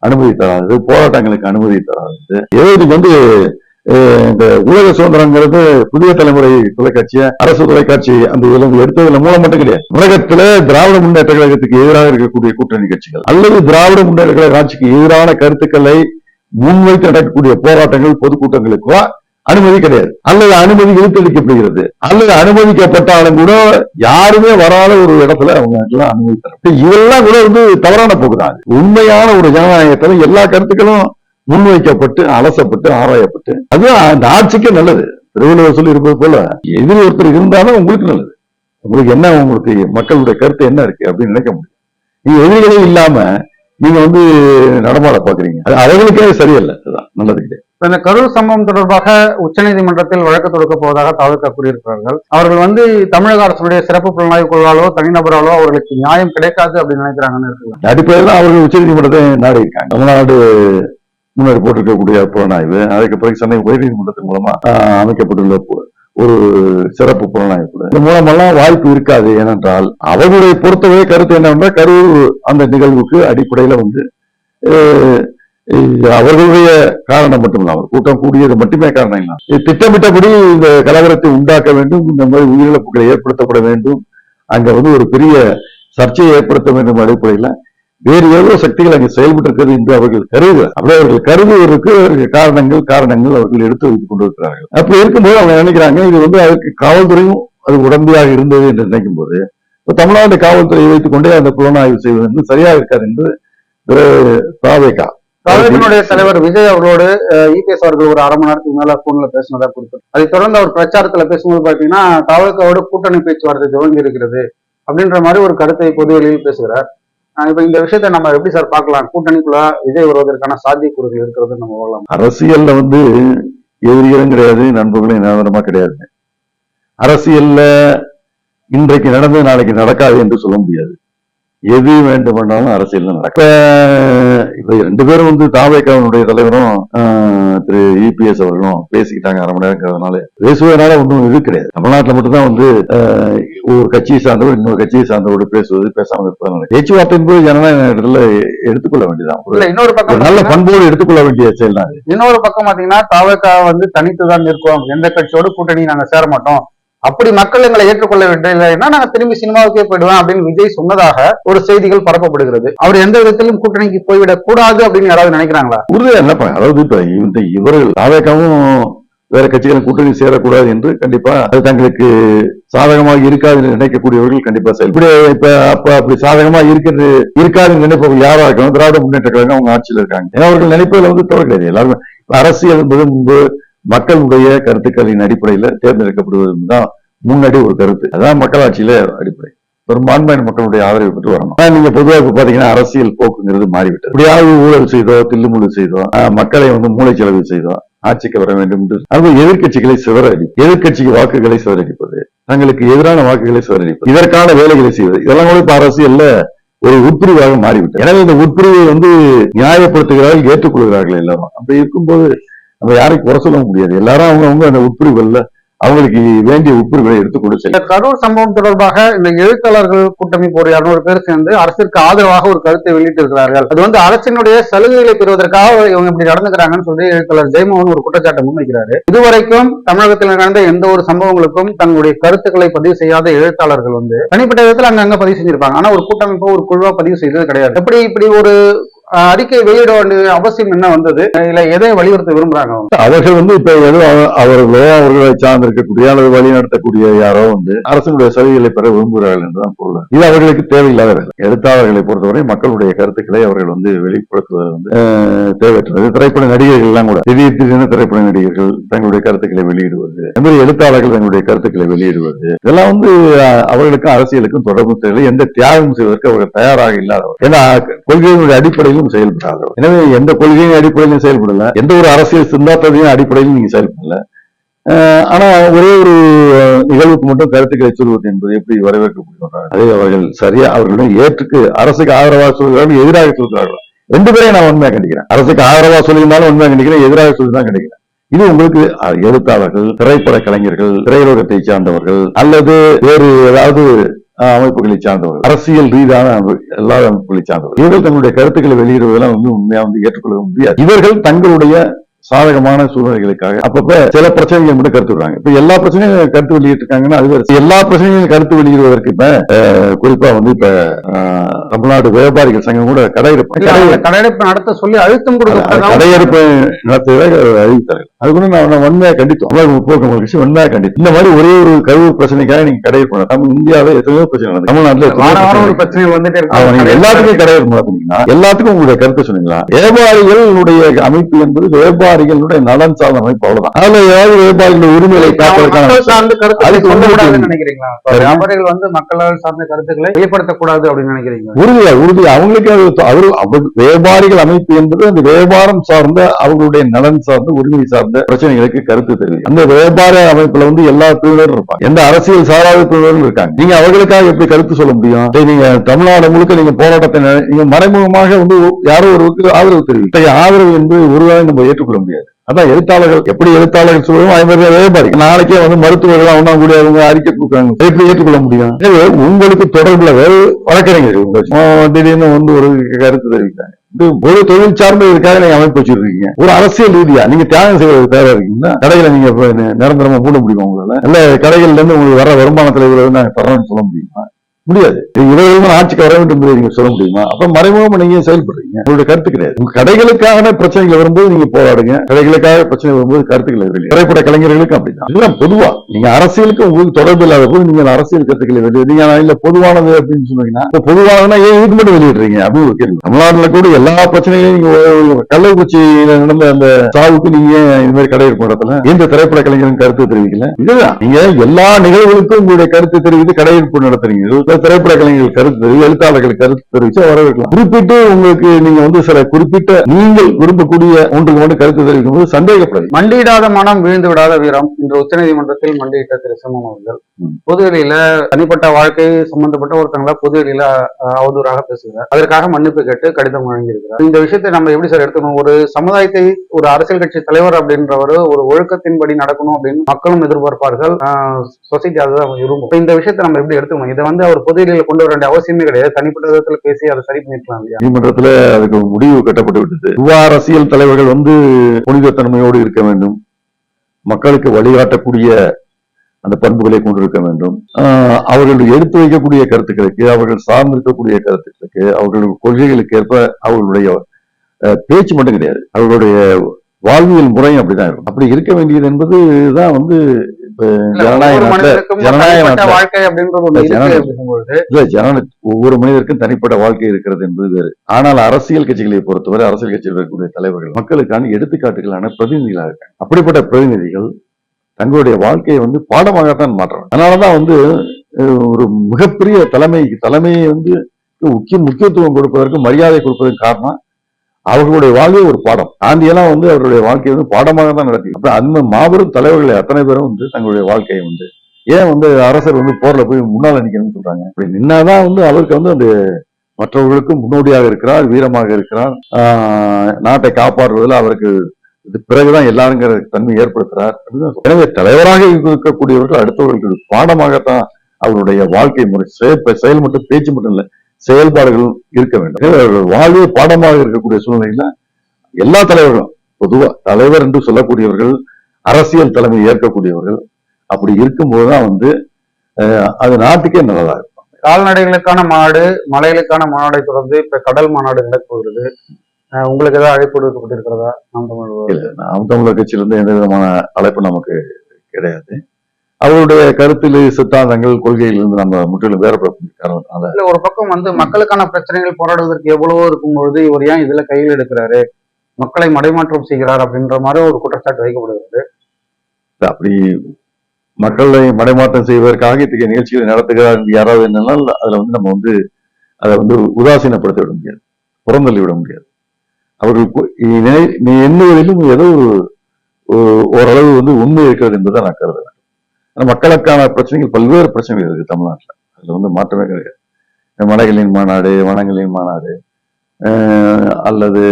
அனுமதி தராது போராட்டங்களுக்கு அனுமதி தராது. ஏதோ வந்து இந்த உலக சுதந்திரங்கிறது புதிய தலைமுறை தொலைக்காட்சியை அரசு தொலைக்காட்சி அந்த இதுல இருந்து எடுத்ததுல மூலம் மட்டும் கிடையாது. உலகத்துல திராவிட முன்னேற்ற கழகத்துக்கு எதிராக இருக்கக்கூடிய கூட்டணி கட்சிகள் அல்லது திராவிட முன்னேற்ற கழக ஆட்சிக்கு எதிரான கருத்துக்களை முன்வைத்து நடக்கக்கூடிய போராட்டங்கள் பொதுக்கூட்டங்களுக்கோ அனுமதி கிடையாது. அல்லது அனுமதி இழுத்தளிக்கப்படுகிறது அல்லது அனுமதிக்கப்பட்டாலும் கூட யாருமே வராத ஒரு இடத்துல அவங்க அனுமதி இதெல்லாம் கூட வந்து தவறான போக்குதான் உண்மையான ஒரு ஜனநாயகத்துல எல்லா கருத்துக்களும் முன்வைக்கப்பட்டு அலசப்பட்டு ஆராயப்பட்டு அதுவும் அந்த ஆட்சிக்கு நல்லது. திருவள்ளுவர் சொல்லி இருப்பது போல எதிரி ஒருத்தர் இருந்தாலும் உங்களுக்கு நல்லது. உங்களுக்கு என்ன உங்களுக்கு மக்களுடைய கருத்து என்ன இருக்கு அப்படின்னு நினைக்க முடியும் நீங்க எதிரிகளே இல்லாம நீங்க வந்து நடமாட பாக்குறீங்க. அது அவர்களுக்கே சரியல்ல. அதுதான் நல்லது கிடையாது. இந்த கரூர் சம்பவம் தொடர்பாக உச்சநீதிமன்றத்தில் வழக்கு தொடுக்க போவதாக தவிர்க்க கூறியிருக்கிறார்கள். அவர்கள் வந்து தமிழக அரசுடைய சிறப்பு புலனாய்வு குழுவாலோ தனிநபராலோ அவர்களுக்கு நியாயம் கிடைக்காது அப்படின்னு நினைக்கிறாங்கன்னு அடிப்படையில் அவர்கள் உச்சநீதிமன்றத்தை நாடி இருக்காங்க தமிழ்நாடு முன்னாடி போட்டிருக்கக்கூடிய புலனாய்வு அதுக்கு பிறகு சென்னை உயர்நீதிமன்றத்தின் மூலமா அமைக்கப்பட்டுள்ள ஒரு சிறப்பு புலனாய்வு குழு. இந்த மூலமெல்லாம் வாய்ப்பு இருக்காது. ஏனென்றால் அவர்களுடைய பொறுத்தவரை கருத்து என்னவென்றால் கரூர் அந்த நிகழ்வுக்கு அடிப்படையில வந்து அவர்களுடைய காரணம் மட்டுமில்லாமல் கூட்டம் கூடியது மட்டுமே காரணம் இல்லை. திட்டமிட்டபடி இந்த கலவரத்தை உண்டாக்க வேண்டும் இந்த மாதிரி உயிரிழப்புகளை ஏற்படுத்தப்பட வேண்டும். அங்க வந்து ஒரு பெரிய சர்ச்சையை ஏற்படுத்த வேண்டும் அடிப்படையில் வேறு ஏதோ சக்திகள் அங்கே செயல்பட்டு இருக்கிறது என்று அவர்கள் கருதுகிறார் அப்படியே அவர்கள் கருதுவதற்கு காரணங்கள் காரணங்கள் அவர்கள் எடுத்து வைத்துக் கொண்டிருக்கிறார்கள். அப்படி இருக்கும்போது அவங்க நினைக்கிறாங்க இது வந்து அதுக்கு காவல்துறையும் அது உடந்தையாக இருந்தது என்று நினைக்கும் போது இப்ப தமிழ்நாடு காவல்துறையை வைத்துக் கொண்டே அந்த புலனாய்வு செய்வது வந்து சரியாக இருக்காது என்று திரு தாவேகா காங்கிரசினுடைய தலைவர் விஜய் அவர்களோடு இபிஎஸ் அவர்கள் ஒரு அரை மணி நேரத்துக்கு மேல போன்ல பேசினதா குறிப்பிட்டு அதை தொடர்ந்து அவர் பிரச்சாரத்துல பேசும்போது பாத்தீங்கன்னா தவறுக்காவோட கூட்டணி பேச்சுவார்த்தை துவங்கி இருக்கிறது அப்படின்ற மாதிரி ஒரு கருத்தை பொதுவெளியில் பேசுகிறார். ஆஹ் இப்ப இந்த விஷயத்தை நம்ம எப்படி சார் பார்க்கலாம்? கூட்டணிக்குள்ள விஜய் வருவதற்கான சாத்தியக்கூறுகள் இருக்கிறது நம்ம போகலாம் அரசியல்ல வந்து எதிரிகளும் கிடையாது நண்பர்களும் நிரந்தரமா கிடையாது. அரசியல்ல இன்றைக்கு நடந்து நாளைக்கு நடக்காது என்று சொல்ல முடியாது. எது வேண்டுமென்றாலும் அரசியல் நடக்க இப்ப ரெண்டு பேரும் வந்து தாவேக்காவினுடைய தலைவரும் திரு இபிஎஸ் அவர்களும் பேசிக்கிட்டாங்க அரை மணி நேரங்கிறதுனால. பேசுவதனால ஒன்றும் இது கிடையாது. தமிழ்நாட்டுல மட்டும்தான் வந்து ஒரு கட்சியை சார்ந்தவர் இன்னொரு கட்சியை சார்ந்தவோடு பேசுவது பேசாம இருப்பதனால பேச்சுவார்த்தை என்பது ஜனநாயக இடத்துல எடுத்துக்கொள்ள வேண்டியதான் இன்னொரு பக்கம் நல்ல பண்போடு எடுத்துக்கொள்ள வேண்டிய செயல் தான். இன்னொரு பக்கம் பாத்தீங்கன்னா தாவக்கா வந்து தனித்து தான் இருக்கோம் எந்த கட்சியோட கூட்டணி நாங்க சேர மாட்டோம். அப்படி மக்கள் எங்களை ஏற்றுக்கொள்ள விடலைன்னா நாங்க திரும்பி சினிமாவுக்கே போயிடுவோம் அப்படின்னு விஜய் சொன்னதாக ஒரு செய்திகள் பரப்பப்படுகிறது. அவர் எந்த விதத்திலும் கூட்டணிக்கு போய்விடக் கூடாது அப்படின்னு யாராவது நினைக்கிறாங்களா? உறுதியா இல்லப்பா. அதாவது இப்ப இந்த இவர்கள் தாவேக்காவும் வேற கட்சிகளும் கூட்டணி சேரக்கூடாது என்று கண்டிப்பா அது தங்களுக்கு சாதகமாக இருக்காது என்று நினைக்கக்கூடியவர்கள் கண்டிப்பா இப்படி இப்ப அப்ப அப்படி சாதகமா இருக்கிறது இருக்காதுன்னு நினைப்பவர்கள் யாரா இருக்கணும் திராவிட முன்னேற்ற கழகம் அவங்க ஆட்சியில் இருக்காங்க. ஏன்னா அவர்கள் நினைப்பதில் வந்து தவறு கிடையாது எல்லாருமே அரசியல் என்பது முன்பு மக்களுடைய கருத்துக்களின் அடிப்படையில தேர்ந்தெடுக்கப்படுவது தான் முன்னாடி ஒரு கருத்து. அதான் மக்களாட்சியில அடிப்படை. பெரும்பான்மையான மக்களுடைய ஆதரவை பெற்று வரணும். ஆனா நீங்க பொதுவாக இப்ப பாத்தீங்கன்னா அரசியல் போக்குங்கிறது மாறிவிட்டது. இப்படியாவது ஊழல் செய்தோ தில்லுமுழு செய்தோ ஆஹ் மக்களை வந்து மூளைச்செலவு செய்தோ ஆட்சிக்கு வர வேண்டும் என்று. அது எதிர்க்கட்சிகளை சிதறடி. எதிர்கட்சிக்கு வாக்குகளை சிதறடிப்பது தங்களுக்கு எதிரான வாக்குகளை சிதறடிப்பது இதற்கான வேலைகளை செய்வது இதெல்லாம் கூட இப்ப அரசியல்ல ஒரு உட்பிரிவாக மாறிவிட்டது. எனவே இந்த உட்பிரிவை வந்து நியாயப்படுத்துகிறார்கள் ஏற்றுக்கொள்கிறார்கள் எல்லாரும். அப்படி இருக்கும்போது நம்ம யாரையும் குறை சொல்ல முடியாது. எல்லாரும் அவங்கவுங்க அந்த உட்பிரிவுகள்ல அவங்களுக்கு வேண்டிய உட்பிரிவுகளை எடுத்துக்கொண்டு இந்த கரூர் சம்பவம் தொடர்பாக இந்த எழுத்தாளர்கள் கூட்டமைப்பு ஒரு இருநூறு பேர் சேர்ந்து அரசிற்கு ஆதரவாக ஒரு கருத்தை வெளியிட்டிருக்கிறார்கள். அது வந்து அரசினுடைய சலுகைகளை பெறுவதற்காக இவங்க இப்படி நடந்துக்கிறாங்கன்னு சொல்லி எழுத்தாளர் ஜெயமோகன் ஒரு குற்றச்சாட்டை முன்வைக்கிறாரு. இதுவரைக்கும் தமிழகத்தில் நடந்த எந்த ஒரு சம்பவங்களுக்கும் தங்களுடைய கருத்துக்களை பதிவு செய்யாத எழுத்தாளர்கள் வந்து தனிப்பட்ட விதத்தில் அங்கங்க பதிவு செஞ்சிருப்பாங்க. ஆனா ஒரு கூட்டமைப்பு ஒரு குழுவா பதிவு செய்தது கிடையாது. எப்படி இப்படி ஒரு அறிக்கை வெளியிட வேண்டிய அவசியம் என்ன வந்தது? இல்ல எதை வலியுறுத்த விரும்புறாங்க அவர்கள் வந்து இப்ப எதோ அவர்களோ அவர்களை சார்ந்திருக்கக்கூடிய அல்லது வழி நடத்தக்கூடிய யாரோ வந்து அரசனுடைய சலுகைகளை பெற விரும்புகிறார்கள் என்றுதான் பொருள். இது அவர்களுக்கு தேவையில்லாத வேலை. எழுத்தாளர்களை பொறுத்தவரை மக்களுடைய கருத்துக்களை அவர்கள் வந்து வெளிப்படுத்துவது வந்து தேவையற்றது. திரைப்பட நடிகர்கள் எல்லாம் கூட திடீர் திடீர்னு திரைப்பட நடிகர்கள் தங்களுடைய கருத்துக்களை வெளியிடுவது இந்த மாதிரி எழுத்தாளர்கள் தங்களுடைய கருத்துக்களை வெளியிடுவது இதெல்லாம் வந்து அவர்களுக்கும் அரசியலுக்கும் தொடர்பு தேவை. எந்த தியாகம் செய்வதற்கு அவர்கள் தயாராக இல்லாதவர். ஏன்னா கொள்கையினுடைய அடிப்படையிலும் செயல்படாதவர் எனவே எந்த கொள்கையின் அடிப்படையிலும் செயல்படல. எந்த ஒரு அரசியல் சிந்தாந்தத்தையும் அடிப்படையில் நீங்க செயல்படல. ஆனா ஒரே ஒரு நிகழ்வுக்கு மட்டும் கருத்துக்களை சொல்வது என்பது எப்படி வரவேற்கப்படுகிறார்கள் அதை அவர்கள் சரியா அவர்களுடன் ஏற்றுக்கு அரசுக்கு ஆதரவாக சொல்கிறார்கள் எதிராக சொல்கிறார்கள். ரெண்டு பேரையும் நான் உண்மையா கண்டிக்கிறேன். அரசுக்கு ஆதரவா சொல்லியிருந்தாலும் உண்மையா கண்டிக்கிறேன் எதிராக சொல்லி தான் கண்டிக்கிறேன். இது உங்களுக்கு எழுத்தாளர்கள் திரைப்பட கலைஞர்கள் திரையுலகத்தை சார்ந்தவர்கள் அல்லது வேறு ஏதாவது அமைப்புகளை சார்ந்தவர்கள். அரசியல் ரீதியான எல்லா அமைப்புகளை சார்ந்தவர்கள். இவர்கள் தங்களுடைய கருத்துக்களை வெளியிடுவதெல்லாம் வந்து உண்மையா வந்து ஏற்றுக்கொள்ள முடியாது. இவர்கள் தங்களுடைய சாதகமான சூழ்நிலைகளுக்காக அப்பப்ப சில பிரச்சனைகள் மட்டும் கருத்து விடுறாங்க. இப்ப எல்லா பிரச்சனையும் கருத்து வெளியிட்டு இருக்காங்கன்னா அது. எல்லா பிரச்சனையும் கருத்து வெளியிடுவதற்கு இப்ப குறிப்பா வந்து இப்ப தமிழ்நாடு வியாபாரிகள் சங்கம் கூட கடையெடுப்பு கடையெடுப்பு நடத்த சொல்லி அழுத்தம் கொடுக்க கடையெடுப்பு நடத்துவதை அறிவித்தார்கள் அது கூட நான் நான் வன்மையா கண்டித்தோம் தமிழக முற்போக்கு கட்சி வன்மையா கண்டித்தோம் இந்த மாதிரி ஒரே ஒரு கருவு பிரச்சனைக்காக நீங்க கடையெடுப்பு நடத்தலாம். நம்ம இந்தியாவில எத்தனையோ பிரச்சனை நடந்தது தமிழ்நாட்டுல ஒரு பிரச்சனை வந்துட்டே நீங்க எல்லாத்துக்கும் கடையெடுப்பு நடத்துனீங்களா எல்லாத்துக்கும் உங்களுடைய கருத்து சொன்னீங்களா? வியாபாரிகளுடைய அமைப்பு என்பது வியாபாரிகளுடைய நலன் சார்ந்த அமைப்பு அவ்வளவுதான். அதுல ஏதாவது வியாபாரிகளுடைய உரிமைகளை காப்பதற்கான நினைக்கிறீங்களா. வியாபாரிகள் வந்து மக்களால் சார்ந்த கருத்துக்களை வெளிப்படுத்தக்கூடாது அப்படின்னு நினைக்கிறீங்க உறுதியா உறுதி அவங்களுக்கு அது அவர் வியாபாரிகள் அமைப்பு என்பது அந்த வியாபாரம் சார்ந்த அவர்களுடைய நலன் சார்ந்த உரிமை சார்ந்த பிரச்சனைகளுக்கு கருத்து தெரிவிக்கும். அந்த வியாபார அமைப்புல வந்து எல்லா பிரிவினரும் இருப்பாங்க. எந்த அரசியல் சாராத பிரிவினரும் இருக்காங்க. நீங்க அவர்களுக்காக எப்படி கருத்து சொல்ல முடியும்? நீங்க தமிழ்நாடு முழுக்க நீங்க போராட்டத்தை நீங்க மறைமுகமாக வந்து யாரோ ஒருவருக்கு ஆதரவு தெரிவிக்கும். ஆதரவு என்பது ஒருவேளை நம்ம ஏற்றுக்கொள்ள முடியாது. அதான் எழுத்தாளர்கள் எப்படி எழுத்தாளர்கள் சொல்லுவோம் அதே மாதிரி வியாபாரி. நாளைக்கே வந்து மருத்துவர்கள் ஒன்னா கூட அவங்க அறிக்கை கொடுக்குறாங்க. எப்படி ஏற்றுக்கொள்ள முடியும்? உங்களுக்கு தொடர்புல வழக்கறிஞர்கள் திடீர்னு வந்து ஒரு கருத்து தெரிவித்தாங்க இது ஒரு தொழில் சார்ந்த இதுக்காக நீங்க அமைப்பு வச்சிருக்கீங்க. ஒரு அரசியல் ரீதியா நீங்க தியாகம் செய்யறது தயாரா இருக்கீங்கன்னா கடைகளை நீங்க நிரந்தரமா மூட முடியுமா உங்களால. இல்ல கடைகள்ல இருந்து உங்களுக்கு வர வருமானத்துல இவ்வளவு நாங்க தரோம்னு சொல்ல முடியுமா? முடியாது. இவர்கள் ஆட்சிக்கு வர வேண்டும் என்பதை நீங்க சொல்ல முடியுமா? அப்ப மறைமுகமா நீங்க செயல்படுறீங்க? உங்களுடைய கருத்து கிடையாது. உங்க கடைகளுக்கான பிரச்சனைகள் வரும்போது நீங்க போராடுங்க. கடைகளுக்காக பிரச்சனை வரும்போது கருத்துக்களை வெளியிடுங்க. திரைப்பட கலைஞர்களுக்கு அப்படிதான் இதெல்லாம் பொதுவா. நீங்க அரசியலுக்கு உங்களுக்கு தொடர்பு இல்லாத போது நீங்க அரசியல் கருத்துக்களை வெளியிடுறீங்க நீங்க இல்ல பொதுவானது அப்படின்னு சொன்னீங்கன்னா இப்ப பொதுவானதுன்னா ஏன் இதுக்கு மட்டும் வெளியிடுறீங்க? அப்படின்னு ஒரு கேள்வி. தமிழ்நாட்டுல கூட எல்லா பிரச்சனைகளையும் நீங்க கள்ளக்குறிச்சியில நடந்த அந்த சாவுக்கு நீங்க ஏன் இந்த மாதிரி கடை இடத்துல? எந்த திரைப்பட கலைஞரும் கருத்து தெரிவிக்கல? இதுதான். நீங்க எல்லா நிகழ்வுகளுக்கும் உங்களுடைய கருத்து தெரிவித்து கடையெடுப்பு நடத்துறீங்க. திரைப்பட கலைஞர்கள் கருத்து எழுத்தாளர்கள் கருத்து தெரிவித்து வரவேற்கலாம். குறிப்பிட்டு உங்களுக்கு நீங்க வந்து சில குறிப்பிட்ட நீங்கள் விரும்பக்கூடிய ஒன்றுக்கு மட்டும் கருத்து தெரிவிக்கும் போது சந்தேகப்படுது மண்டியிடாத மனம் விழுந்து விடாத வீரம். இன்று உச்சநீதிமன்றத்தில் மண்டியிட்ட திரு சிம்மன் அவர்கள். பொதுவெளியில தனிப்பட்ட வாழ்க்கை சம்பந்தப்பட்ட ஒருத்தங்கள பொதுவெளியில அவதூறாக பேசுகிறார். அதற்காக மன்னிப்பு கேட்டு கடிதம் வழங்கியிருக்கிறார். இந்த விஷயத்தை நம்ம எப்படி சார் எடுத்துக்கணும் ஒரு சமுதாயத்தை ஒரு அரசியல் கட்சி தலைவர் அப்படின்றவர் ஒரு ஒழுக்கத்தின்படி நடக்கணும் அப்படின்னு மக்களும் எதிர்பார்ப்பார்கள். சொசைட்டி அதுதான் விரும்பும். இந்த விஷயத்தை நம்ம எப்படி எடுத்துக்கணும்? இதை வந்து அவர் பொதுவெளியில கொண்டு வர வேண்டிய அவசியமே கிடையாது. தனிப்பட்ட விதத்துல பேசி அதை சரி பண்ணிருக்கலாம் இல்லையா? நீதிமன்றத்துல அதுக்கு முடிவு கட்டப்பட்டு விட்டது யுவ அரசியல் தலைவர்கள் வந்து புனிதத்தன்மையோடு இருக்க வேண்டும். மக்களுக்கு வழிகாட்டக்கூடிய அந்த பண்புகளை கொண்டிருக்க வேண்டும். ஆஹ் அவர்கள் எடுத்து வைக்கக்கூடிய கருத்துக்களுக்கு அவர்கள் சார்ந்திருக்கக்கூடிய கருத்துக்களுக்கு அவர்களுடைய கொள்கைகளுக்கு ஏற்ப அவர்களுடைய பேச்சு மட்டும் கிடையாது. அவர்களுடைய வாழ்வியல் முறையும் அப்படிதான் இருக்கும். அப்படி இருக்க வேண்டியது என்பதுதான் வந்து ஒவ்வொரு மனிதருக்கும் தனிப்பட்ட வாழ்க்கை இருக்கிறது என்பது வேறு. ஆனால் அரசியல் கட்சிகளை பொறுத்தவரை அரசியல் கட்சியில் இருக்கக்கூடிய தலைவர்கள் மக்களுக்கான எடுத்துக்காட்டுகளான பிரதிநிதிகளாக இருக்காங்க. அப்படிப்பட்ட பிரதிநிதிகள் தங்களுடைய வாழ்க்கையை வந்து பாடமாகத்தான் மாற்றுறாங்க அதனாலதான் வந்து ஒரு மிகப்பெரிய தலைமை தலைமையை வந்து முக்கிய முக்கியத்துவம் கொடுப்பதற்கு மரியாதை கொடுப்பதற்கு காரணம் அவர்களுடைய வாழ்வே ஒரு பாடம். காந்தியெல்லாம் வந்து அவருடைய வாழ்க்கையை வந்து பாடமாக தான் நடத்தி அப்புறம் அந்த மாபெரும் தலைவர்கள் அத்தனை பேரும் வந்து தங்களுடைய வாழ்க்கையை வந்து ஏன் வந்து அரசர் வந்து போர்ல போய் முன்னால் நிக்கணும்னு சொல்றாங்க? அப்படி நின்னாதான் வந்து அவருக்கு வந்து அந்த மற்றவர்களுக்கு முன்னோடியாக இருக்கிறார் வீரமாக இருக்கிறார். ஆஹ் நாட்டை காப்பாற்றுவதில் அவருக்கு இது பிறகுதான் எல்லாருங்கிற தன்மை ஏற்படுத்துறார். எனவே தலைவராக இருக்கக்கூடியவர்கள் அடுத்தவர்களுக்கு பாடமாகத்தான் அவருடைய வாழ்க்கை முறை. செயல் மட்டும் பேச்சு மட்டும் இல்ல. செயல்பாடுகள் இருக்க வேண்டும். வாழ்வே பாடமாக இருக்கக்கூடிய சூழ்நிலையில எல்லா தலைவர்களும் பொதுவா தலைவர் என்று சொல்லக்கூடியவர்கள் அரசியல் தலைமை ஏற்கக்கூடியவர்கள் அப்படி இருக்கும்போதுதான் வந்து அஹ், அது நாட்டுக்கே நல்லதா இருக்கும். கால்நடைகளுக்கான மாடு மலைகளுக்கான மாநாடை தொடர்ந்து இப்ப கடல் மாநாடு நடக்க வருது உங்களுக்கு ஏதாவது அழைப்பு விடுக்கப்பட்டிருக்கிறதா? நாம் தமிழ் நாம் தமிழர் கட்சியிலிருந்து எந்த விதமான அழைப்பு நமக்கு கிடையாது. அவருடைய கருத்தில் சித்தாந்தங்கள் கொள்கையிலிருந்து நம்ம முற்றிலும் இல்ல ஒரு பக்கம் வந்து மக்களுக்கான பிரச்சனைகள் போராடுவதற்கு எவ்வளவோ இருக்கும்பொழுது இவர் ஏன் இதுல கையில் எடுக்கிறாரு? மக்களை மடைமாற்றம் செய்கிறார் அப்படின்ற மாதிரி ஒரு குற்றச்சாட்டு வைக்கப்படுகிறது. அப்படி மக்களை மடைமாற்றம் செய்வதற்காக இத்தகைய நிகழ்ச்சிகளை நடத்துகிறார் என்று யாராவது என்னென்னால் அதுல வந்து நம்ம வந்து அதை வந்து உதாசீனப்படுத்த விட முடியாது. புறந்தள்ளி விட முடியாது. அவர்கள் எண்ணுவதிலும் ஏதோ ஒரு ஓரளவு வந்து உண்மை இருக்கிறது என்பதை நான் கருதுறேன். மக்களுக்கான பிரச்சனைகள் பல்வேறு பிரச்சனைகள் இருக்கு தமிழ்நாட்டுல. அதுல வந்து மாற்றமே கிடையாது. மலைகளின் மாநாடு வனங்களின் மாநாடு அல்லது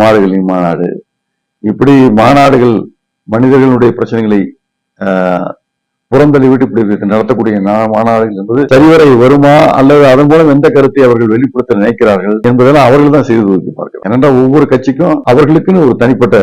மாடுகளின் மாநாடு. இப்படி மாநாடுகள் மனிதர்களுடைய பிரச்சனைகளை ஆஹ், புறந்தள்ளி விட்டு இப்படி நடத்தக்கூடிய மாநாடுகள் என்பது சரிவரை வருமா அல்லது அதன் மூலம் எந்த கருத்தை அவர்கள் வெளிப்படுத்த நினைக்கிறார்கள் என்பதெல்லாம் அவர்கள் தான் செய்து வைக்க பார்க்கலாம் ஏனென்றால் ஒவ்வொரு கட்சிக்கும் அவர்களுக்குன்னு ஒரு தனிப்பட்ட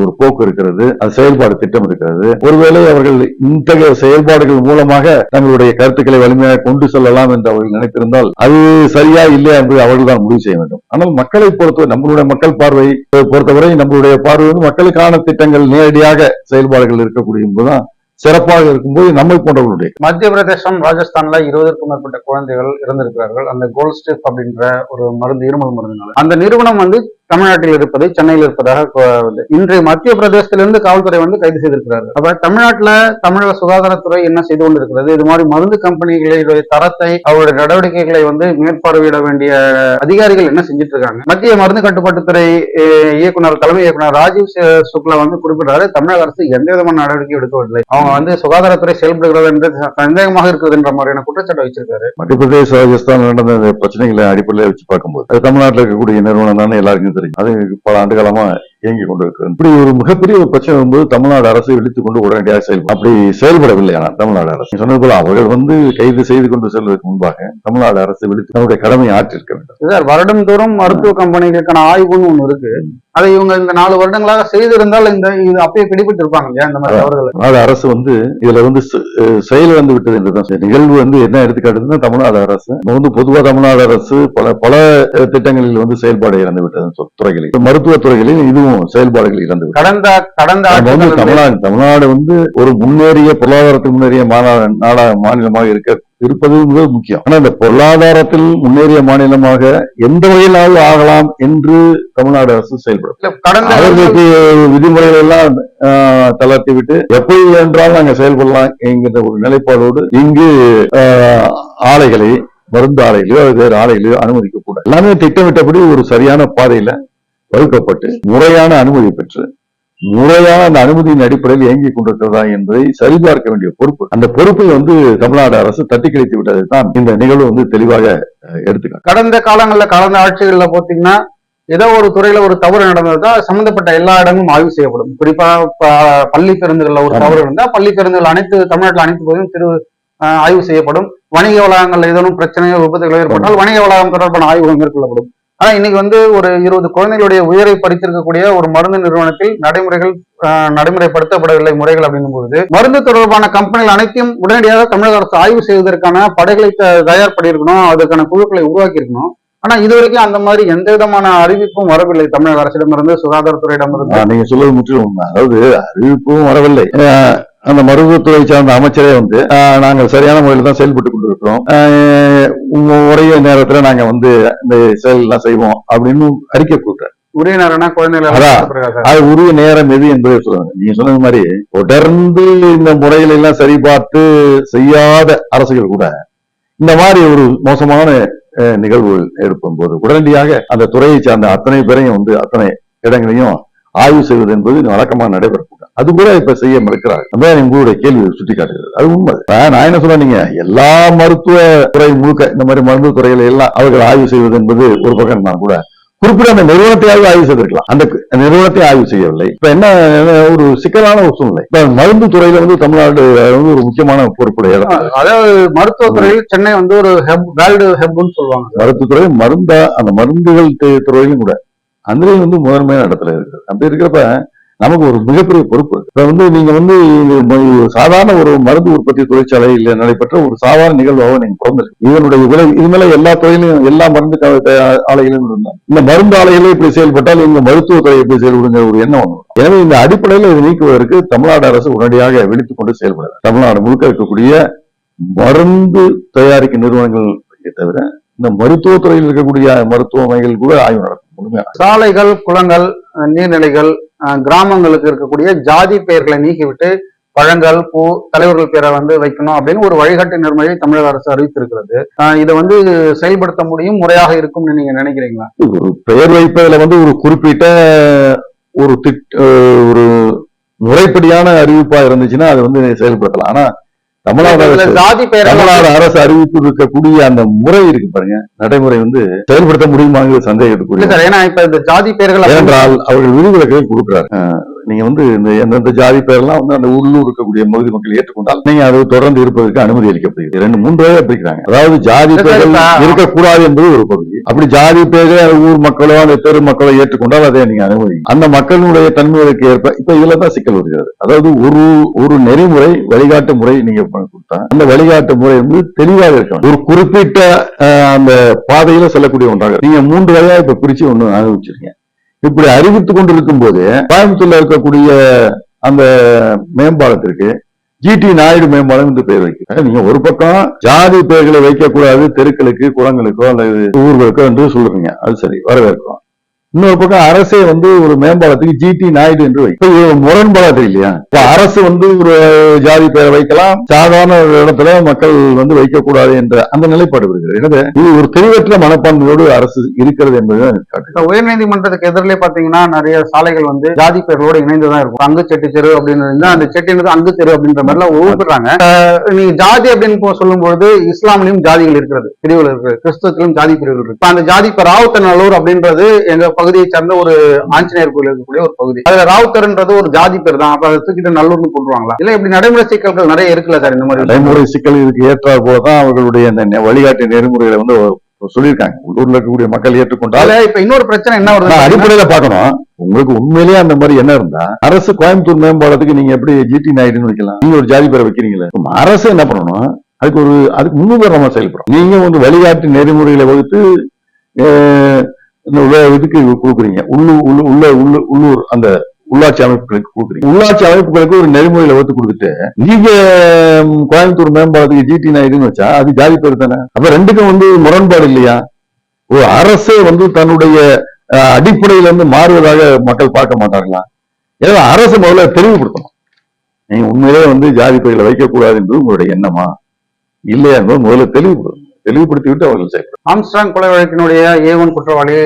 ஒரு போக்கு இருக்கிறது அது செயல்பாடு திட்டம் இருக்கிறது. ஒருவேளை அவர்கள் இத்தகைய செயல்பாடுகள் மூலமாக தங்களுடைய கருத்துக்களை வலிமையாக கொண்டு செல்லலாம் என்று அவர்கள் நினைத்திருந்தால் அது சரியா இல்லையா என்பதை அவர்கள் தான் முடிவு செய்ய வேண்டும். ஆனால் மக்களை பொறுத்தவரை நம்மளுடைய மக்கள் பார்வை பொறுத்தவரை நம்மளுடைய பார்வை வந்து மக்களுக்கான திட்டங்கள் நேரடியாக செயல்பாடுகள் இருக்கக்கூடிய என்பதுதான் சிறப்பாக இருக்கும்போது நம்மை போன்றவர்களுடைய. மத்திய பிரதேசம் ராஜஸ்தான்ல இருபதற்கும் மேற்பட்ட குழந்தைகள் இறந்திருக்கிறார்கள். அந்த கோல்ட் அப்படின்ற ஒரு மருந்து இருமல் மருந்துனால. அந்த நிறுவனம் வந்து தமிழ்நாட்டில் இருப்பது சென்னையில் இருப்பதாக இன்று வந்து இன்றைய மத்திய பிரதேசத்திலிருந்து காவல்துறை வந்து கைது செய்திருக்கிறார்கள். அப்ப தமிழ்நாட்டுல தமிழக சுகாதாரத்துறை என்ன செய்து கொண்டிருக்கிறது? இது மாதிரி மருந்து கம்பெனிகளுடைய தரத்தை அவருடைய நடவடிக்கைகளை வந்து மேற்பார்வையிட வேண்டிய அதிகாரிகள் என்ன செஞ்சுட்டு இருக்காங்க மத்திய மருந்து கட்டுப்பாட்டுத்துறை இயக்குனர் தலைமை இயக்குனர் ராஜீவ் சுக்லா வந்து குறிப்பிட்டாரு தமிழக அரசு எந்த விதமான நடவடிக்கை எடுக்கவில்லை. அவங்க வந்து சுகாதாரத்துறை செயல்படுகிறது என்று சந்தேகமாக இருக்கிறது என்ற மாதிரியான குற்றச்சாட்டு வச்சிருக்காரு. மத்திய பிரதேச ராஜஸ்தான் நடந்த பிரச்சனைகளை அடிப்படையில் வச்சு பார்க்கும்போது அது தமிழ்நாட்டில் இருக்கக்கூடிய நிறுவனம் தானே எல்லாருக்கும் தெரியும் அது பல ஆண்டு காலமா இயங்கி கொண்டு இருக்கிறது இப்படி ஒரு மிகப்பெரிய ஒரு பிரச்சனை வரும்போது தமிழ்நாடு அரசு இழுத்துக் கொண்டு உடனடியாக செயல்படும் அப்படி செயல்படவில்லை ஆனால் தமிழ்நாடு அரசு. சொன்னது போல அவர்கள் வந்து கைது செய்து கொண்டு செல்வதற்கு முன்பாக தமிழ்நாடு அரசு விடுத்து தன்னுடைய கடமையை ஆற்றிருக்க வேண்டும். சார் வருடந்தோறும் மருத்துவ கம்பெனிகளுக்கான ஆய்வுன்னு ஒண்ணு இருக்கு. அதை இவங்க இந்த நாலு வருடங்களாக செய்திருந்தால் இந்த இது அப்பயே பிடிபட்டு இருப்பாங்க இல்லையா இந்த மாதிரி தவறுகளை? அரசு வந்து இதுல வந்து செயல் வந்து விட்டது என்றுதான். நிகழ்வு வந்து என்ன எடுத்துக்காட்டுதுன்னா தமிழ்நாடு அரசு. வந்து பொதுவா தமிழ்நாடு அரசு பல பல திட்டங்களில் வந்து செயல்பாடு இறந்து விட்டது துறைகளில். மருத்துவ துறைகளில் இதுவும் செயல்பாடுகள் கடந்த கடந்த நம்ம வந்து தமிழ்நாடு தமிழ்நாடு வந்து ஒரு முன்னேறிய பொருளாதாரத்தில் முன்னேறிய நாடா மாநிலமாக இருக்க இருப்பது மிக முக்கியம். ஆனா இந்த பொருளாதாரத்தில் முன்னேறிய மாநிலமாக எந்த வகையிலாவது ஆகலாம் என்று தமிழ்நாடு அரசு செயல்படும். கடந்த அவர்களுக்கு விதிமுறைகள் எல்லாம் தளர்த்தி விட்டு எப்படி என்றால் நாங்க செயல்படலாம் என்கிற ஒரு நிலைப்பாடோடு இங்கு ஆலைகளை மருந்து ஆலைகளையோ அது வேறு ஆலைகளையோ அனுமதிக்க கூடாது எல்லாமே திட்டமிட்டபடி ஒரு சரியான பாதையில வகுக்கப்பட்டு முறையான அனுமதி பெற்று முறையான அந்த அனுமதியின் அடிப்படையில் இயங்கிக் கொண்டிருக்கிறதா என்பதை சரிபார்க்க வேண்டிய பொறுப்பு. அந்த பொறுப்பை வந்து தமிழ்நாடு அரசு தட்டி கழித்து விட்டதை தான் இந்த நிகழ்வு வந்து தெளிவாக அஹ், எடுத்துக்காட்டு. கடந்த காலங்கள்ல கடந்த ஆட்சிகள்ல பாத்தீங்கன்னா ஏதோ ஒரு துறையில ஒரு தவறு நடந்ததா சம்பந்தப்பட்ட எல்லா இடமும் ஆய்வு செய்யப்படும். குறிப்பா ப- பள்ளி பேருந்துகள்ல ஒரு. தவறு இருந்தா பள்ளி பேருந்துகள் அனைத்து தமிழ்நாட்டில் அனைத்து பகுதியும் திரு ஆய்வு செய்யப்படும். வணிக வளாகங்கள்ல ஏதேனும் பிரச்சனையோ விபத்துகளோ ஏற்பட்டால் வணிக வளாகம் தொடர்பான ஆய்வுகள் மேற்கொள்ளப்படும். ஆனா இன்னைக்கு வந்து ஒரு இருபது குழந்தைகளுடைய உயிரை படித்திருக்கக்கூடிய ஒரு மருந்து நிறுவனத்தில் நடைமுறைகள் நடைமுறைப்படுத்தப்படவில்லை முறைகள் அப்படின்னும் பொழுது மருந்து தொடர்பான கம்பெனிகள் அனைத்தையும் உடனடியாக தமிழக அரசு ஆய்வு செய்வதற்கான படைகளை த- தயார் பண்ணியிருக்கணும் அதற்கான குழுக்களை உருவாக்கி இருக்கணும் ஆனா இது வரைக்கும் அந்த மாதிரி எந்த விதமான அறிவிப்பும் வரவில்லை தமிழக அரசிடமிருந்து சுகாதாரத்துறையிடமிருந்து. நீங்க சொல்வது முற்றிலும் அதாவது அறிவிப்பும் வரவில்லை. அந்த மருத்துவத்துறை சார்ந்த அமைச்சரே வந்து நாங்கள் சரியான முறையில் தான் செயல்பட்டு கொண்டிருக்கிறோம். உரிய நேரத்துல நாங்க வந்து இந்த செயல் எல்லாம் செய்வோம் அப்படின்னு அறிக்கை கொடுத்தாரு உரிய நேரம்னா குழந்தைகள் அது உரிய நேரம் எது என்பதை சொல்லுவாங்க நீங்க சொன்னது மாதிரி தொடர்ந்து இந்த முறைகளை எல்லாம் சரிபார்த்து செய்யாத அரசுகள் கூட இந்த மாதிரி ஒரு மோசமான நிகழ்வுகள் ஏற்படும் போது உடனடியாக அந்த துறையை சார்ந்த அத்தனை பேரையும் வந்து அத்தனை இடங்களையும் ஆய்வு செய்வது என்பது வழக்கமா நடைபெறக்கூடாது அது கூட இப்ப செய்ய மறுக்கிறாங்க. அதான் உங்களுடைய கேள்வி சுட்டி காட்டுகிறது அது உண்மை. நான் என்ன சொல்றேன் நீங்க? எல்லா மருத்துவ துறை முழுக்க இந்த மாதிரி மருத்துவ துறைகளை எல்லாம் அவர்கள் ஆய்வு செய்வது என்பது ஒரு பக்கம் நான் கூட குறிப்பிட்ட அந்த நிறுவனத்தையாவது ஆய்வு செய்திருக்கலாம். அந்த நிறுவனத்தை ஆய்வு செய்யவில்லை. இப்ப என்ன ஒரு சிக்கலான ஒரு சூழ்நிலை. இப்ப மருந்து துறையில வந்து தமிழ்நாடு வந்து ஒரு முக்கியமான பொறுப்புடைய அதாவது மருத்துவத்துறையில் சென்னை வந்து ஒரு ஹெப் வேர்ல்டு ஹெப்னு சொல்லுவாங்க. மருத்துவத்துறை மருந்தா அந்த மருந்துகள் துறையிலும் கூட அதுலயும் வந்து முதன்மையான இடத்துல இருக்கு அப்படி இருக்கிறப்ப நமக்கு ஒரு மிகப்பெரிய பொறுப்பு. இருக்கு. இப்ப வந்து நீங்க வந்து சாதாரண ஒரு மருந்து உற்பத்தி தொழிற்சாலையில் நடைபெற்ற ஒரு சாதாரண நிகழ்வாக நீங்க பிறந்து இதனுடைய விலை இது மேல எல்லா துறையிலும் எல்லா மருந்து க- ஆலைகளிலும் இந்த மருந்து ஆலைகளே இப்படி செயல்பட்டால் இங்க மருத்துவத்துறை எப்படி செயல்படுங்கிற ஒரு எண்ணம் ஒன்று எனவே இந்த அடிப்படையில் இதை நீக்குவதற்கு தமிழ்நாடு அரசு உடனடியாக விழித்துக் கொண்டு செயல்பட தமிழ்நாடு முழுக்க இருக்கக்கூடிய மருந்து தயாரிக்கும் நிறுவனங்கள் தவிர இந்த மருத்துவத்துறையில் இருக்கக்கூடிய மருத்துவமனைகள் கூட ஆய்வு நடக்கும் முழுமையா. சாலைகள் குளங்கள் நீர்நிலைகள் கிராமங்களுக்கு இருக்கக்கூடிய ஜாதி பெயர்களை நீக்கிவிட்டு பழங்கள் பூ தலைவர்கள் பேரை வந்து வைக்கணும் அப்படின்னு ஒரு வழிகாட்டு நெறிமுறையை தமிழக அரசு அறிவித்திருக்கிறது. இதை வந்து செயல்படுத்த முடியும் முறையாக இருக்கும்னு நீங்க நினைக்கிறீங்களா? ஒரு பெயர் வைப்பதுல வந்து ஒரு குறிப்பிட்ட ஒரு திட் ஒரு முறைப்படியான அறிவிப்பா இருந்துச்சுன்னா அது வந்து செயல்படுத்தலாம். ஆனா தமிழ்நாடு ஜாதி தமிழ்நாடு அரசு அறிவிப்பு இருக்கக்கூடிய அந்த முறை இருக்கு பாருங்க. நடைமுறை வந்து செயல்படுத்த முடியுமாங்கிற சந்தேகத்துக்குரிய ஏன்னா இப்ப இந்த ஜாதி பெயர்கள் ஏனென்றால் அவர்கள் விதிவிலக்குகள் கொடுக்கிறார் நீங்க வந்து இந்த எந்தெந்த ஜாதி பெயர்லாம் வந்து அந்த உள்ளூர் இருக்கக்கூடிய பகுதி மக்கள் ஏற்றுக்கொண்டால் நீங்க அது தொடர்ந்து இருப்பதற்கு அனுமதி அளிக்கப்படுகிறது. ரெண்டு மூன்று வகையா பிரிக்கிறாங்க அதாவது ஜாதி பெயர்கள் இருக்கக்கூடாது என்பது ஒரு பகுதி. அப்படி ஜாதி பெயரை ஊர் மக்களோ அந்த தெரு மக்களோ ஏற்றுக்கொண்டால் அதை நீங்க அனுமதி. அந்த மக்களுடைய தன்மைகளுக்கு ஏற்ப இப்ப இதுல தான் சிக்கல் வருகிறது. அதாவது ஒரு ஒரு நெறிமுறை வழிகாட்டு முறை நீங்க கொடுத்தா அந்த வழிகாட்டு முறை வந்து தெளிவாக இருக்கணும் ஒரு குறிப்பிட்ட அந்த பாதையில செல்லக்கூடிய ஒன்றாக. நீங்க மூன்று வகையா இப்ப பிரிச்சு ஒண்ணு அனுபவிச்சிருக்கீங்க. இப்படி அறிவித்துக் கொண்டிருக்கும் போது கோயம்புத்தூர்ல இருக்கக்கூடிய அந்த மேம்பாலத்திற்கு ஜிடி நாயுடு மேம்பாலம் என்று பெயர் வைக்க நீங்க ஒரு பக்கம் ஜாதி பெயர்களை வைக்கக்கூடாது தெருக்களுக்கு குளங்களுக்கோ அல்லது ஊர்களுக்கோ என்று சொல்றீங்க. அது சரி வரவேற்கும் இன்னொரு பக்கம் அரசே வந்து ஒரு மேம்பாலத்துக்கு ஜிடி நாயுடு என்று வைக்க முரண்பாடு இல்லையா? இப்ப அரசு வந்து ஒரு ஜாதி பெயரை வைக்கலாம். சாதாரண இடத்துல மக்கள் வந்து வைக்கக்கூடாது என்ற அந்த நிலைப்பாடு வருகிறது. எனவே இது ஒரு தெளிவற்ற மனப்பான்மையோடு அரசு இருக்கிறது என்பதுதான் உயர்நீதிமன்றத்துக்கு எதிரிலே பாத்தீங்கன்னா நிறைய சாலைகள் வந்து ஜாதி பெயர்களோட இணைந்துதான் இருக்கும். அங்கு செட்டி தெரு அப்படின்னு அந்த செட்டினது அங்கு தெரு அப்படின்ற மாதிரி எல்லாம் ஒவ்வொருறாங்க நீங்க ஜாதி அப்படின்னு சொல்லும் பொழுது இஸ்லாம்லயும் ஜாதிகள் இருக்கிறது பிரிவுகள் இருக்கிறது கிறிஸ்தவத்திலும் ஜாதி பிரிவுகள் இருக்கு. அந்த ஜாதி இப்ப ராவுத்தநல்லூர் அப்படின்றது எங்க பகுதியை சார்ந்த ஒரு ஆஞ்சநேயர் கோயில் இருக்கக்கூடிய ஒரு பகுதி. அதுல ராவுத்தர்ன்றது ஒரு ஜாதி பேர் தான். அப்ப அதை தூக்கிட்டு நல்லூர்னு போட்டுருவாங்களா இல்ல இப்படி நடைமுறை சிக்கல்கள் நிறைய இருக்குல்ல சார் இந்த மாதிரி? நடைமுறை சிக்கல் இதுக்கு ஏற்றாற் போலதான் அவர்களுடைய அந்த வழிகாட்டு நெறிமுறைகளை வந்து சொல்லியிருக்காங்க. உள்ளூர்ல இருக்கக்கூடிய மக்கள் ஏற்றுக்கொண்டால் இப்ப இன்னொரு பிரச்சனை என்ன வருது அடிப்படையில பார்க்கணும். உங்களுக்கு உண்மையிலேயே அந்த மாதிரி என்ன இருந்தா அரசு கோயம்புத்தூர் மேம்பாலத்துக்கு நீங்க எப்படி ஜிடி நாயுடுன்னு வைக்கலாம்? நீங்க ஒரு ஜாதி பேரை வைக்கிறீங்களே. அரசு என்ன பண்ணணும்? அதுக்கு ஒரு அதுக்கு முன்னுதாரணமா செயல்படும் நீங்க வந்து வழிகாட்டு நெறிமுறைகளை வகுத்து இதுக்கு கொடுக்குறீங்க. உள்ளூர் உள்ள உள்ள உள்ளூர் அந்த உள்ளாட்சி அமைப்புகளுக்கு கொடுக்குறீங்க. உள்ளாட்சி அமைப்புகளுக்கு ஒரு நெறிமுறையில ஒத்து கொடுத்துட்டு நீங்க கோயம்புத்தூர் மேம்பாலத்துக்கு ஜிடி நாயுடுன்னு வச்சா அது ஜாதி பேர் தானே? அப்ப ரெண்டுக்கும் வந்து முரண்பாடு இல்லையா? ஒரு அரசே வந்து தன்னுடைய அடிப்படையில இருந்து மாறுவதாக மக்கள் பார்க்க மாட்டார்களா? எனவே அரசு முதல்ல தெளிவுபடுத்தணும். நீங்க உண்மையிலே வந்து ஜாதி பெயர்களை வைக்கக்கூடாது என்பது உங்களுடைய எண்ணமா? இல்லையா என்பது முதல்ல தெளிவுபடுத்தணும். தெளிவுபடுத்தி விட்டு அவர்கள் செயல்படும் ஆம்ஸ்ட்ராங் கொலை வழக்கினுடைய ஏவன் குற்றவாளி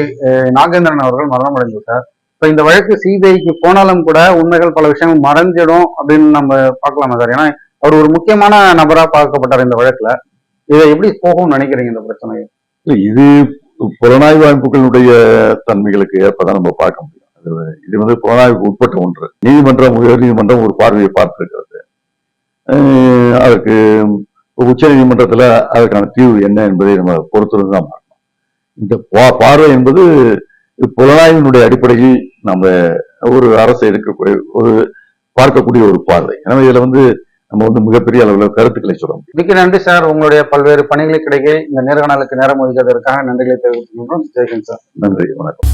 நாகேந்திரன் அவர்கள் மரணம் அடைந்து விட்டார் இப்ப இந்த வழக்கு சிபிஐக்கு போனாலும் கூட உண்மைகள் பல விஷயங்கள் மறைஞ்சிடும் அப்படின்னு நம்ம பார்க்கலாமா சார். ஏன்னா அவர் ஒரு முக்கியமான நபரா பார்க்கப்பட்டார் இந்த வழக்குல. இதை எப்படி போகும்னு நினைக்கிறீங்க இந்த பிரச்சனை இது புலனாய்வு அமைப்புகளுடைய தன்மைகளுக்கு ஏற்பதான் நம்ம பார்க்க முடியும். இது வந்து புலனாய்வுக்கு உட்பட்ட ஒன்று. நீதிமன்றம் உயர் நீதிமன்றம் ஒரு பார்வையை பார்த்திருக்கிறது. அஹ் அதற்கு உச்ச நீதிமன்றத்துல அதற்கான தீர்வு என்ன என்பதை நம்ம பொறுத்திருந்து தான் பார்க்கணும். இந்த பார்வை என்பது புலனாய்வினுடைய அடிப்படையில் நம்ம ஒரு அரசு எடுக்கக்கூடிய ஒரு பார்க்கக்கூடிய ஒரு பார்வை. எனவே இதுல வந்து நம்ம வந்து மிகப்பெரிய அளவில் கருத்துக்களை சொல்ல முடியும். மிக்க நன்றி சார். உங்களுடைய பல்வேறு பணிகளுக்கு இடையே இந்த நேர்காணலுக்கு நேரம் ஒதுக்கிறதற்காக நன்றிகளை தெரிவித்துக் ஜெய்ஹிந்த் சார். நன்றி வணக்கம்.